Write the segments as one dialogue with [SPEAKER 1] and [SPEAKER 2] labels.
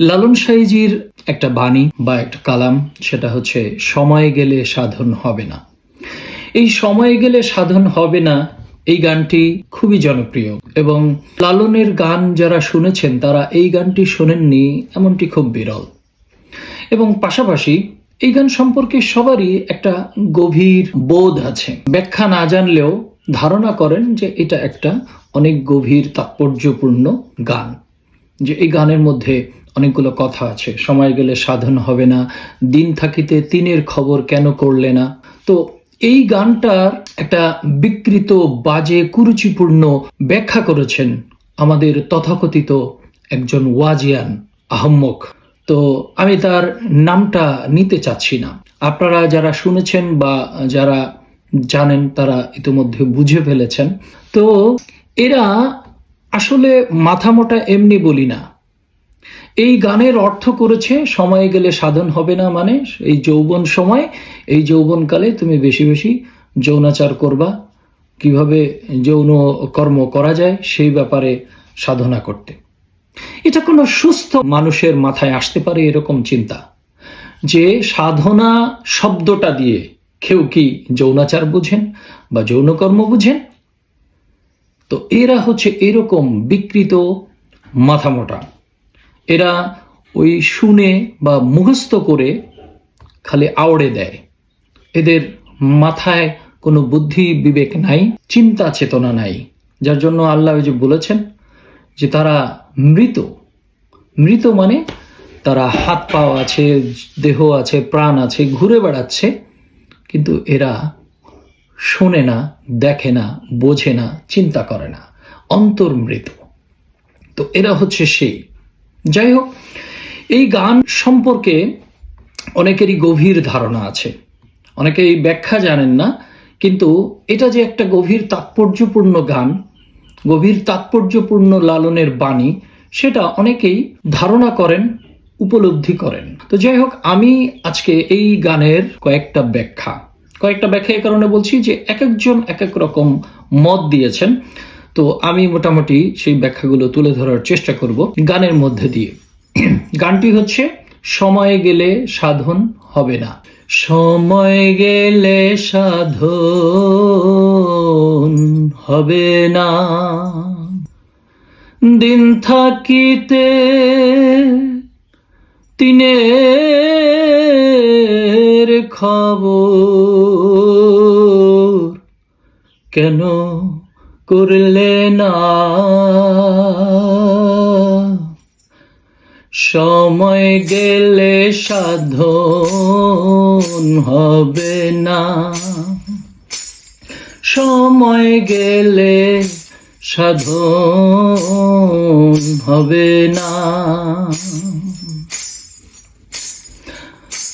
[SPEAKER 1] লালন সাইজির একটা বাণী বা একটা কালাম, সেটা হচ্ছে, সময় গেলে সাধন হবে না। এই সময় গেলে সাধন হবে না এই গানটি খুবই জনপ্রিয় এবং লালনের গান যারা শুনেছেন, তারা এই গানটি শোনেননি, এমনটি খুব বিরল। এবং পাশাপাশি এই গান সম্পর্কে সবারই একটা গভীর বোধ আছে। ব্যাখ্যা না জানলেও ধারণা করেন যে এটা একটা অনেক গভীর, তাৎপর্যপূর্ণ গান। যে এই গানের মধ্যে অনেকগুলো কথা আছে। সময় গেলে সাধন হবে না, দিন থাকিতে তিনের খবর কেন করলে না? তো এই গানটার একটা বিকৃত, বাজে, কুরুচিপূর্ণ ব্যাখ্যা করেছেন আমাদের তথাকথিত একজন ওয়াজিয়ান আহম্মক। তো আমি তার নামটা নিতে চাচ্ছি না। আপনারা যারা শুনেছেন বা যারা জানেন তারা ইতিমধ্যে বুঝে ফেলেছেন। তো এরা আসলে মাথা মোটা এমনি বলি না। এই গানের অর্থ করেছে, সময়ে গেলে সাধন হবে না মানে এই যৌবন সময়, এই যৌবনকালে তুমি বেশি বেশি যৌনাচার করবা। কীভাবে যৌন কর্ম করা যায়, সেই ব্যাপারে সাধনা করতে। এটা কোনো সুস্থ মানুষের মাথায় আসতে পারে এরকম চিন্তা। যে সাধনা শব্দটা দিয়ে কেউ কি যৌনাচার বুঝেন বা যৌনকর্ম বুঝেন তো এরা হচ্ছে এরকম বিকৃত মাথামোটা। এরা ওই শুনে বা মুখস্থ করে খালি আওড়ে দেয়। এদের মাথায় কোনো বুদ্ধি বিবেক নাই, চিন্তা চেতনা নাই। যার জন্য আল্লাহ যে বলেছেন যে তারা মৃত। মৃত মানে তারা হাত পাও আছে, দেহ আছে, প্রাণ আছে, ঘুরে বেড়াচ্ছে। কিন্তু এরা শোনে না, দেখে না, বোঝে না, চিন্তা করে না। অন্তর্মৃত তো এরা হচ্ছে সেই। যাই হোক, এই গান সম্পর্কে অনেকেরই গভীর ধারণা আছে। অনেকে এই ব্যাখ্যা জানেন না, কিন্তু এটা যে একটা গভীর তাৎপর্যপূর্ণ গান, গভীর তাৎপর্যপূর্ণ লালনের বাণী, সেটা অনেকেই ধারণা করেন, উপলব্ধি করেন। তো যাই হোক, আমি আজকে এই গানের কয়েকটা ব্যাখ্যা কয়েকটা ব্যাখ্যা এই কারণে বলছি যে এক একজন এক এক রকম মত দিয়েছেন। তো আমি মোটামুটি সেই ব্যাখ্যাগুলো তুলে ধরার চেষ্টা করব গানের মধ্যে দিয়ে। গানটি হচ্ছে, সময় গেলে সাধন হবে না। সময় গেলে সাধন হবে না। দিন থাকিতে তিনের খবর কেন করলে না? সময় গেলে সাধন হবে না। সময় গেলে সাধন হবে না।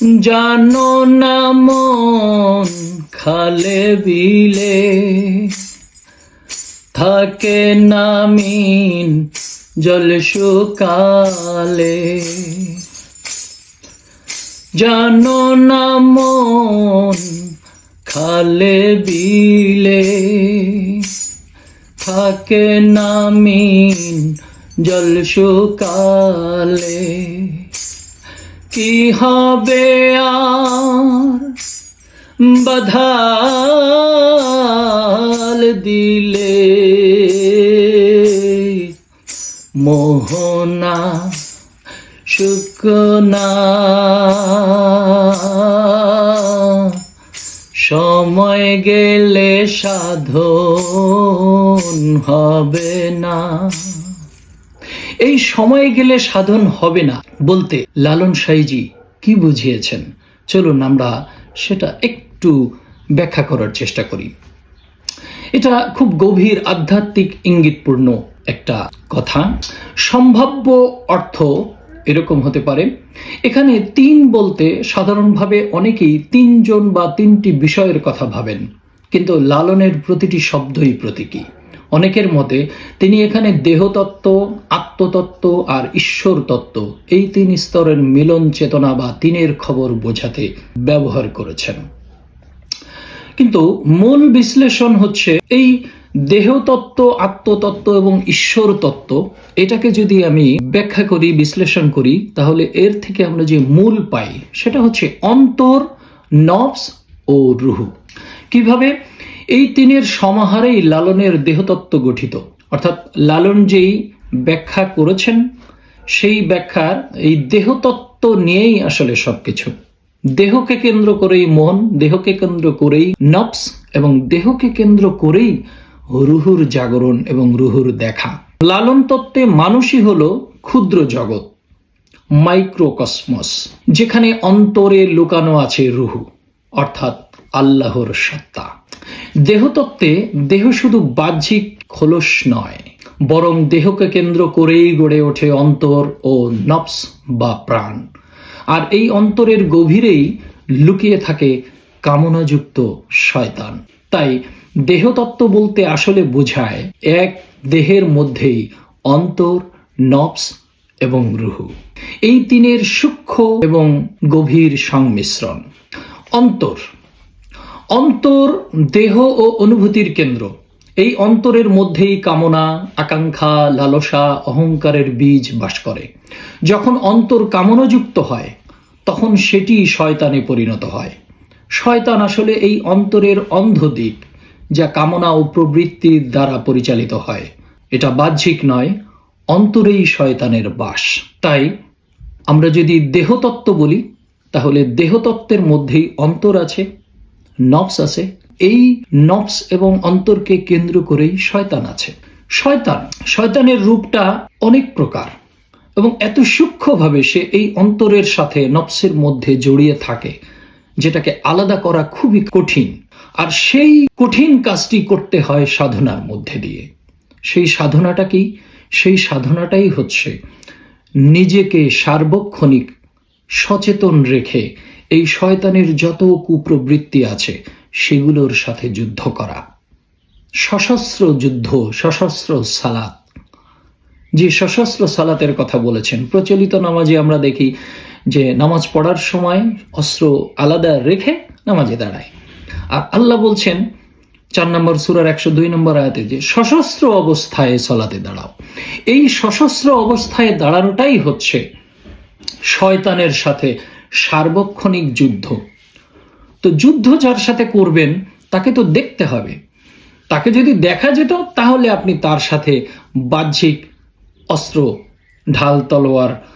[SPEAKER 1] জানো না মন খালে বিলে, থাকে নামিন জল শুকালে। জানো না মন খালে বিলে, থাকে নামিন জল শুকালে। কি হবে আর? বাধাল দিলে মোহনা শুকনা সময় গেলে সাধন হবে না। এই সময় গেলে সাধন হবে না বলতে লালন সাইজি কি বুঝিয়েছেন? চলুন আমরা সেটা একটু ব্যাখ্যা করার চেষ্টা করি। এটা খুব গভীর আধ্যাত্মিক ইঙ্গিতপূর্ণ একটা কথা। সম্ভাব্য অর্থ এরকম হতে পারে। এখানে তিন বলতে সাধারণভাবে অনেকেই তিনজন বা তিনটি বিষয়ের কথা ভাবেন। কিন্তু লালনের প্রতিটি শব্দই প্রতীকী। অনেকের মতে তিনি এখানে দেহতত্ত্ব, আত্মতত্ত্ব আর ঈশ্বর তত্ত্ব এই তিন স্তরের মিলন চেতনা বা তিনের খবর বোঝাতে ব্যবহার করেছেন। কিন্তু মূল বিশ্লেষণ হচ্ছে এই দেহতত্ত্ব, আত্মতত্ত্ব এবং ঈশ্বর তত্ত্ব এটাকে যদি আমি ব্যাখ্যা করি, বিশ্লেষণ করি, তাহলে এর থেকে আমরা যে মূল পাই সেটা হচ্ছে অন্তর নবস ও রুহু। কীভাবে? এই তিনের সমাহারেই লালনের দেহতত্ত্ব গঠিত। অর্থাৎ লালন যেই ব্যাখ্যা করেছেন, সেই ব্যাখ্যার এই দেহতত্ত্ব নিয়েই আসলে সবকিছু। দেহকে কেন্দ্র করেই মন দেহকে কেন্দ্র করেই নফস এবং দেহকে কেন্দ্র করেই রুহুর জাগরণ এবং রুহুর দেখা। লালন তত্ত্বে মানুষই হল ক্ষুদ্র জগৎ, মাইক্রোকসমস, যেখানে অন্তরে লুকানো আছে রুহু, অর্থাৎ আল্লাহর সত্তা। দেহতত্ত্বে দেহ শুধু বাহ্যিক খোলস নয়, বরং দেহকে কেন্দ্র করেই গড়ে ওঠে অন্তর ও নফস বা প্রাণ। আর এই অন্তরের গভীরেই লুকিয়ে থাকে কামনাযুক্ত শয়তান। তাই দেহতত্ত্ব বলতে আসলে বোঝায় এক দেহের মধ্যেই অন্তর, নফস এবং রুহু। এই তিনের সূক্ষ্ম এবং গভীর সংমিশ্রণ। অন্তর অন্তর, দেহ ও অনুভূতির কেন্দ্র। এই অন্তরের মধ্যেই কামনা, আকাঙ্ক্ষা, লালসা, অহংকারের বীজ বাস করে। যখন অন্তর কামনাযুক্ত হয়, তখন সেটি শয়তানে পরিণত হয়। শয়তান আসলে এই অন্তরের অন্ধ দিক যা কামনা ও প্রবৃত্তির দ্বারা পরিচালিত হয়। এটা বাহ্যিক নয়, অন্তরেই শয়তানের বাস। তাই আমরা যদি দেহতত্ত্ব বলি, তাহলে দেহতত্ত্বের মধ্যেই অন্তর আছে নফস আছে। এই নফস এবং অন্তরকে কেন্দ্র করেই শয়তান আছে। শয়তান, শয়তানের রূপটা অনেক প্রকার এবং এত সূক্ষ্মভাবে সে এই অন্তরের সাথে নফসের মধ্যে জড়িয়ে থাকে, যেটাকে আলাদা করা খুবই কঠিন। আর সেই কঠিন কাজটি করতে হয় সাধনার মধ্যে দিয়ে। সেই সাধনাটা কি? সেই সাধনাটাই হচ্ছে নিজেকে সার্বক্ষণিক সচেতন রেখে এই শয়তানের যত কুপ্রবৃত্তি আছে, সেগুলোর সাথে যুদ্ধ করা। সশস্ত্র যুদ্ধ, সশস্ত্র সালাত। যে সশস্ত্র সালাতের কথা বলেছেন, প্রচলিত নামাজে আমরা দেখি যে নামাজ পড়ার সময় অস্ত্র আলাদা রেখে নামাজে দাঁড়ায়। আর আল্লাহ বলছেন, চার নম্বর সুরার একশো দুই নম্বর আয়াতে যে, সশস্ত্র অবস্থায় সলাতে দাঁড়াও। এই সশস্ত্র অবস্থায় দাঁড়ানোটাই হচ্ছে শয়তানের সাথে সার্বক্ষণিক যুদ্ধ। তো যুদ্ধ যার সাথে করবেন, তাকে তো দেখতে হবে। তাকে যদি দেখা যেত, তাহলে আপনি তার সাথে বাহ্যিক অস্ত্র, ঢাল, তলোয়ার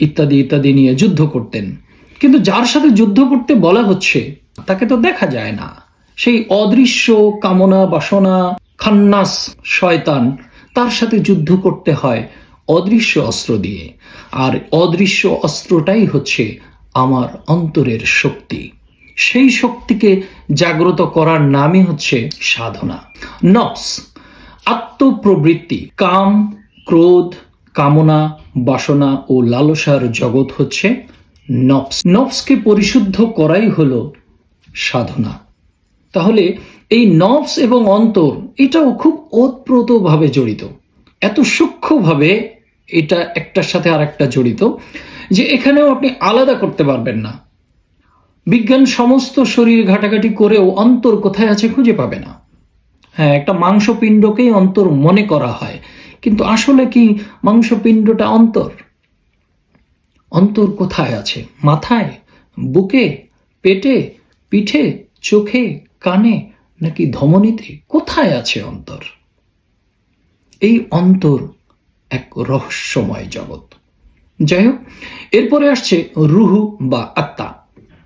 [SPEAKER 1] ইত্যাদি ইত্যাদি নিয়ে যুদ্ধ করতেন। কিন্তু যার সাথে যুদ্ধ করতে বলা হচ্ছে, তাকে তো দেখা যায় না। সেই অদৃশ্য কামনা বাসনা খান্নাস শয়তান, তার সাথে যুদ্ধ করতে হয় অদৃশ্য অস্ত্র দিয়ে। আর অদৃশ্য অস্ত্রটাই হচ্ছে আমার অন্তরের শক্তি। সেই শক্তিকে জাগ্রত করার নামই হচ্ছে সাধনা। নফস, আত্মপ্রবৃত্তি, কাম, ক্রোধ, কামনা, বাসনা ও লালসার জগৎ হচ্ছে নফস। নফসকে পরিশুদ্ধ করাই হলো সাধনা। তাহলে এই নফস এবং অন্তর এটাও খুব ওতপ্রোতভাবে জড়িত। এত সূক্ষ্মভাবে এটা একটার সাথে আর একটা জড়িত, যে এখানেও আপনি আলাদা করতে পারবেন না। বিজ্ঞান সমস্ত শরীর ঘাটাঘাটি করেও অন্তর কোথায় আছে খুঁজে পাবে না। হ্যাঁ একটা মাংসপিণ্ডকেই অন্তর মনে করা হয়, কিন্তু আসলে কি মাংসপিণ্ডটা অন্তর? অন্তর কোথায় আছে? মাথায়? বুকে? পেটে? পিঠে? চোখে? কানে? নাকি ধমনীতে? কোথায় আছে অন্তর? এই অন্তর এক রহস্যময় জগৎ। যাই হোক, এরপরে আসছে রুহু বা আত্মা,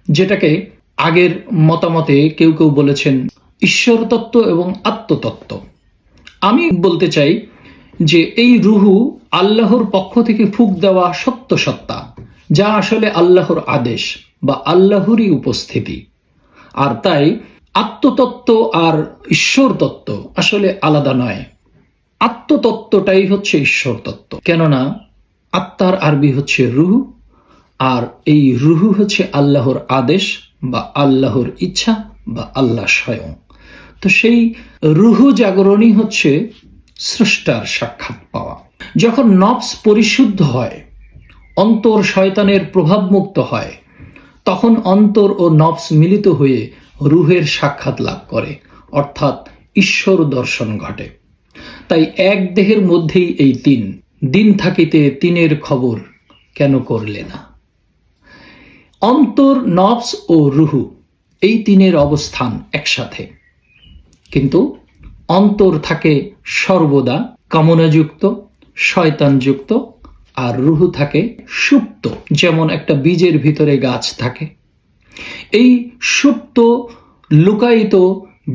[SPEAKER 1] যেটাকে আগের মতামতে কেউ কেউ বলেছেন ঈশ্বর তত্ত্ব এবং আত্মতত্ত্ব। আমি বলতে চাই যে এই রুহু আল্লাহর পক্ষ থেকে ফুক দেওয়া সত্য সত্তা, যা আসলে আল্লাহর আদেশ বা আল্লাহরই উপস্থিতি। আর তাই আত্মতত্ত্ব আর ঈশ্বর তত্ত্ব আসলে আলাদা নয়। আত্মতত্ত্বটাই হচ্ছে ঈশ্বর তত্ত্ব কেননা আত্মার আরবি হচ্ছে রুহু, আর এই রুহু হচ্ছে আল্লাহর আদেশ বা আল্লাহর ইচ্ছা বা আল্লাহ স্বয়ং। তো সেই রুহু জাগরণই হচ্ছে স্রষ্টার সাক্ষাৎ পাওয়া। যখন নফস পরিশুদ্ধ হয়, অন্তর শয়তানের প্রভাবমুক্ত হয়, তখন অন্তর ও নফস মিলিত হয়ে রুহের সাক্ষাৎ লাভ করে, অর্থাৎ ঈশ্বর দর্শন ঘটে। তাই এক দেহের মধ্যেই এই তিন। দিন থাকিতে তিনের খবর কেন করলে না? অন্তর, নফস ও রুহু এই তিনের অবস্থান একসাথে। কিন্তু অন্তর থাকে সর্বদা কামনাযুক্ত, শয়তানযুক্ত আর রুহু থাকে সুপ্ত, যেমন একটা বীজের ভিতরে গাছ থাকে। এই সুপ্ত, লুকায়িত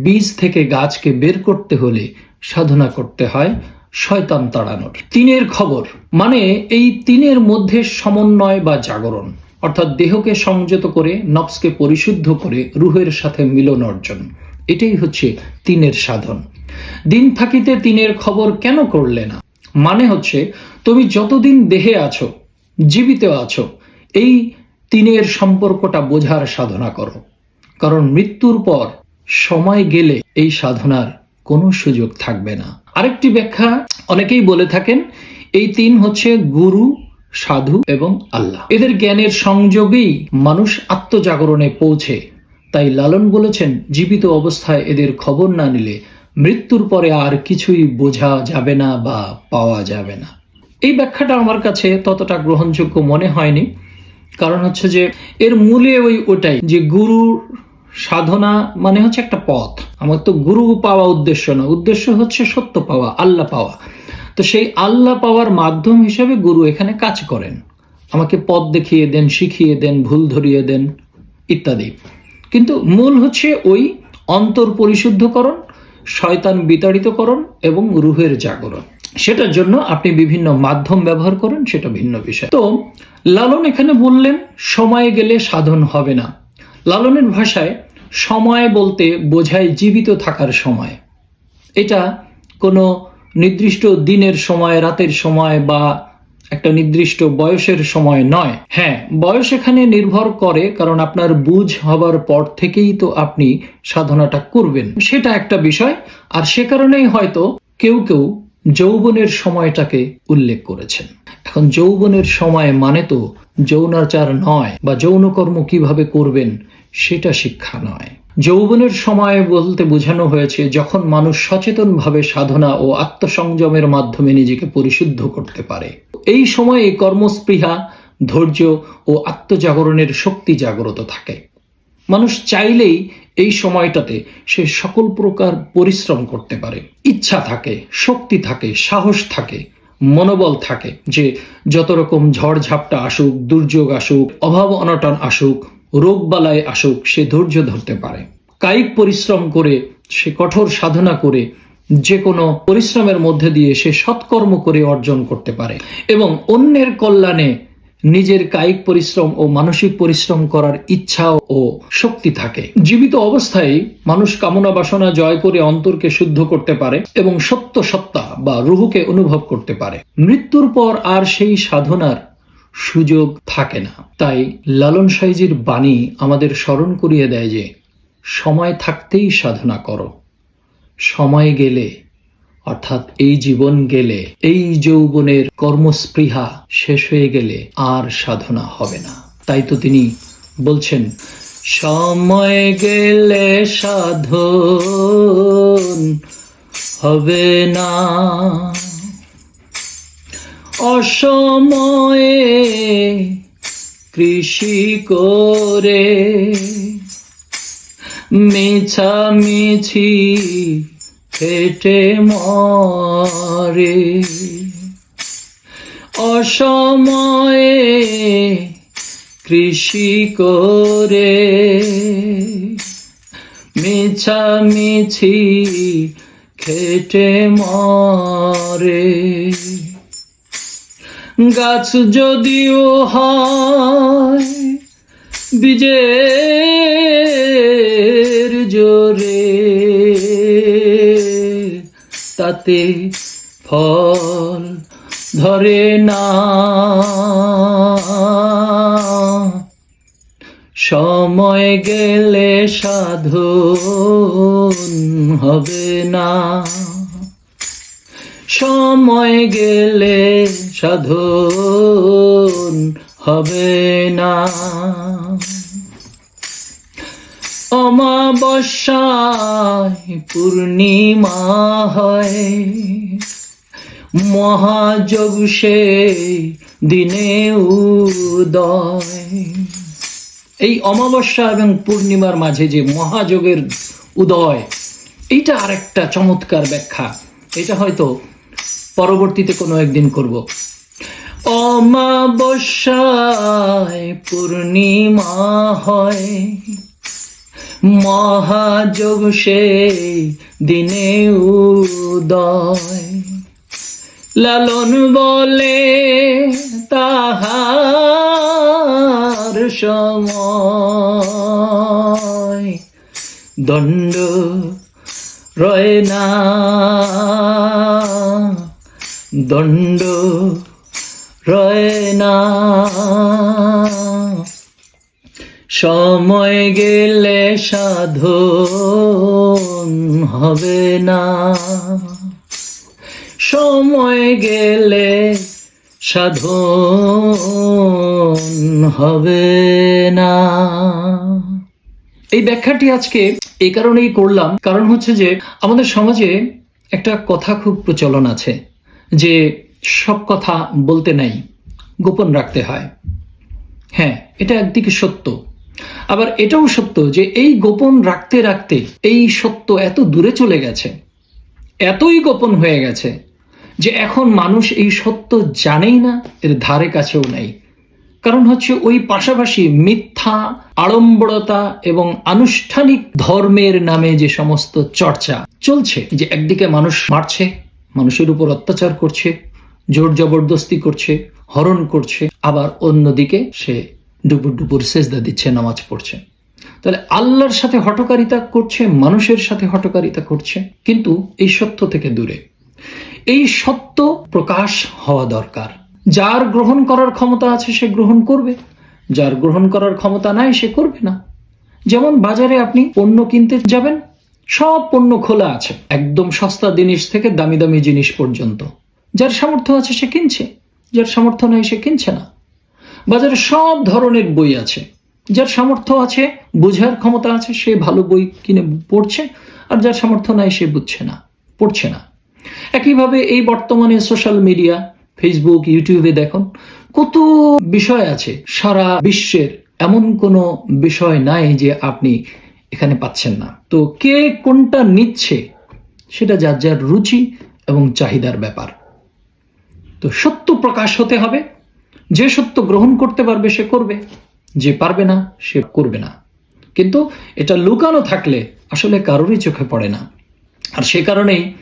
[SPEAKER 1] বীজ থেকে গাছকে বের করতে হলে সাধনা করতে হয় শয়তান তাড়ানোর। তিনের খবর মানে এই তিনের মধ্যে সমন্বয় বা জাগরণ, অর্থাৎ দেহকে সংযত করে, নফসকে পরিশুদ্ধ করে, রুহের সাথে মিলন অর্জন, এটাই হচ্ছে তিনের সাধন। দিন থাকিতে তিনের খবর কেন করলে না? মানে হচ্ছে, তুমি যতদিন দেহে আছো, জীবিত আছো, এই তিনের সম্পর্কটা বোঝার সাধনা করো। কারণ মৃত্যুর পর সময় গেলে এই সাধনার কোনো সুযোগ থাকবে না। আরেকটি ব্যাখ্যা অনেকেই বলে থাকেন, এই তিন হচ্ছে গুরু, সাধু এবং আল্লাহ। এদের জ্ঞানের সংযোগেই মানুষ আত্মজাগরণে পৌঁছে। তাই লালন বলেছেন, জীবিত অবস্থায় এদের খবর না নিলে মৃত্যুর পরে আর কিছুই বোঝা যাবে না বা পাওয়া যাবে না। এই ব্যাখ্যাটা আমার কাছে ততটা গ্রহণযোগ্য মনে হয়নি। কারণ হচ্ছে যে, এর মূলে ওই ওটাই যে গুরুর সাধনা মানে হচ্ছে একটা পথ। আমার তো গুরু পাওয়া উদ্দেশ্য না, উদ্দেশ্য হচ্ছে সত্য পাওয়া, আল্লাহ পাওয়া। তো সেই আল্লাহ পাওয়ার মাধ্যম হিসেবে গুরু এখানে কাজ করেন। আমাকে পথ দেখিয়ে দেন, শিখিয়ে দেন, ভুল ধরিয়ে দেন, ইত্যাদি। কিন্তু মূল হচ্ছে ওই অন্তর পরিশুদ্ধকরণ, শয়তান বিতাড়িতকরণ এবং রুহের জাগরণ। সেটার জন্য আপনি বিভিন্ন মাধ্যম ব্যবহার করেন, সেটা ভিন্ন বিষয়। তো লালন এখানে বললেন, সময় গেলে সাধন হবে না। লালনের ভাষায় সময় বলতে বোঝায় জীবিত থাকার সময়। এটা কোনো নির্দিষ্ট দিনের সময়, রাতের সময় বা একটা নির্দিষ্ট বয়সের সময় নয়। হ্যাঁ বয়স এখানে নির্ভর করে কারণ আপনার বুঝ হবার পর থেকেই তো আপনি সাধনাটা করবেন। সেটা একটা বিষয়। আর সে কারণেই হয়তো কেউ কেউ যৌবনের সময়টাকে উল্লেখ করেছেন। এখন যৌবনের সময় মানে তো যৌনাচার নয়, বা যৌনকর্ম কীভাবে করবেন সেটা শিক্ষা নয়। যৌবনের সময় বলতে বোঝানো হয়েছে, যখন মানুষ সচেতনভাবে সাধনা ও আত্মসংযমের মাধ্যমে নিজেকে পরিশুদ্ধ করতে পারে। এই সময়ে কর্মস্পৃহা, ধৈর্য ও আত্মজাগরণের শক্তি জাগ্রত থাকে। মানুষ চাইলেই এই সময়টাতে সে সকল প্রকার পরিশ্রম করতে পারে। ইচ্ছা থাকে, শক্তি থাকে, সাহস থাকে মনোবল থাকে যে যত রকম ঝড় ঝাপটা আসুক, দুর্যোগ আসুক, অভাব অনটন আসুক, রোগ বালায় আসুক, সে ধৈর্য ধরতে পারে। কায়িক পরিশ্রম করে, সে কঠোর সাধনা করে, যে কোনো পরিশ্রমের মধ্যে দিয়ে সে সৎকর্ম করে অর্জন করতে পারে। এবং অন্যের কল্যাণে নিজের কায়িক পরিশ্রম ও মানসিক পরিশ্রম করার ইচ্ছা ও শক্তি থাকে। জীবিত অবস্থায় মানুষ কামনা বাসনা জয় করে অন্তরকে শুদ্ধ করতে পারে এবং সত্য সত্তা বা রুহুকে অনুভব করতে পারে। মৃত্যুর পর আর সেই সাধনার সুযোগ থাকে না। তাই লালন সাইজির বাণী আমাদের স্মরণ করিয়ে দেয় যে, সময় থাকতেই সাধনা করো। সময় গেলে অর্থাৎ এই জীবন গেলে, এই যৌবনের কর্মস্পৃহা শেষ হয়ে গেলে আর সাধনা হবে না। তাই তো তিনি বলছেন, সময় গেলে সাধন হবে না। অসময়ে কৃষি করে মিছামিছি হেঁটে মরে। অসময়ে কৃষি করে মিছামিছি খেটে মরে। গাছ যদিও হয় বীজের জোরে তাতে ফল ধরে না। সময় গেলে সাধন হবে না। সময় গেলে সাধন হবে না। অমাবস্যায় পূর্ণিমা হয়। মহাযোগ সে দিনে উদয়। এই অমাবস্যা এবং পূর্ণিমার মাঝে যে মহাযোগের উদয়, এইটা আরেকটা চমৎকার ব্যাখ্যা। এটা হয়তো পরবর্তীতে কোনো একদিন করব। অমাবস্যায় পূর্ণিমা হয়। মহাযোগ সে দিনে উদয়। লালন বলে তাহার সময়। দণ্ড রয় না দণ্ড রয় না। সময় গেলে সাধন হবে না। সময় গেলে সাধন হবে না। এই ব্যাখ্যাটি আজকে এই কারণেই করলাম। কারণ হচ্ছে যে, আমাদের সমাজে একটা কথা খুব প্রচলন আছে যে, সব কথা বলতে নাই, গোপন রাখতে হয়। হ্যাঁ এটা একদিকে সত্য। আবার এটাও সত্য যে এই গোপন রাখতে রাখতে এই সত্য এত দূরে চলে গেছে, এতই গোপন হয়ে গেছে যে এখন মানুষ এই সত্য জানেই না, এর ধারে কাছেও নাই। কারণ হচ্ছে ওই পাশাপাশি মিথ্যা, আড়ম্বরতা এবং আনুষ্ঠানিক ধর্মের নামে যে সমস্ত চর্চা চলছে, যে একদিকে মানুষ মারছে, মানুষের উপর অত্যাচার করছে, জোর জবরদস্তি করছে, হরণ করছে, আবার অন্যদিকে সে ডুবুর ডুবুর সেজদা দিচ্ছে, নামাজ পড়ছে। তাহলে আল্লাহর সাথে হটকারিতা করছে, মানুষের সাথে হটকারিতা করছে। কিন্তু এই সত্য থেকে দূরে। এই সত্য প্রকাশ হওয়া দরকার। যার গ্রহণ করার ক্ষমতা আছে, সে গ্রহণ করবে। যার গ্রহণ করার ক্ষমতা নাই, সে করবে না। যেমন বাজারে আপনি পণ্য কিনতে যাবেন, সব পণ্য খোলা আছে, একদম সস্তা জিনিস থেকে দামি দামি জিনিস পর্যন্ত। যার সামর্থ্য আছে, সে কিনছে। যার সামর্থ্য নাই, সে কিনছে না। বাজারে সব ধরনের বই আছে। যার সামর্থ্য আছে, বোঝার ক্ষমতা আছে, সে ভালো বই কিনে পড়ছে, আর যার সামর্থ্য নাই, সে বুঝছে না, পড়ছে না। একইভাবে এই বর্তমানে সোশ্যাল মিডিয়া, ফেসবুক, ইউটিউবে দেখুন, কত বিষয় আছে সারা বিশ্বের এমন কোনো বিষয় নাই যে আপনি এখানে পাচ্ছেন না। তো কে কোনটা নিচ্ছে, সেটা যার যার রুচি এবং চাহিদার ব্যাপার। তো সত্য প্রকাশ হতে হবে যে সত্য গ্রহণ করতে পারবে সে করবে, যে পারবে না সে করবে না। কিন্তু এটা লুকানো থাকলে আসলে কারোরই চোখে পড়ে না। আর সে কারণেই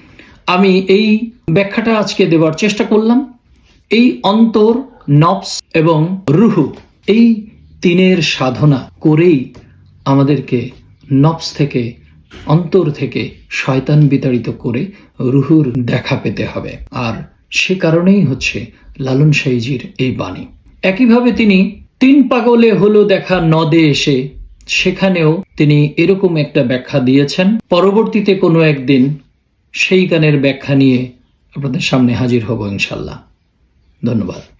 [SPEAKER 1] আমি এই ব্যাখ্যাটা আজকে দেওয়ার চেষ্টা করলাম। এই অন্তর, নফস এবং রুহু এই তিনের সাধনা করেই আমাদেরকে নফস থেকে, অন্তর থেকে শয়তান বিতাড়িত করে রুহুর দেখা পেতে হবে। আর সে কারণেই হচ্ছে লালন সাইজির এই বাণী। একইভাবে তিনি তিন পাগলে হলো দেখা নদে এসে, সেখানেও তিনি এরকম একটা ব্যাখ্যা দিয়েছেন। পরবর্তীতে কোনো একদিন সেই গানের ব্যাখ্যা নিয়ে আপনাদের সামনে হাজির হব ইনশাল্লাহ। ধন্যবাদ।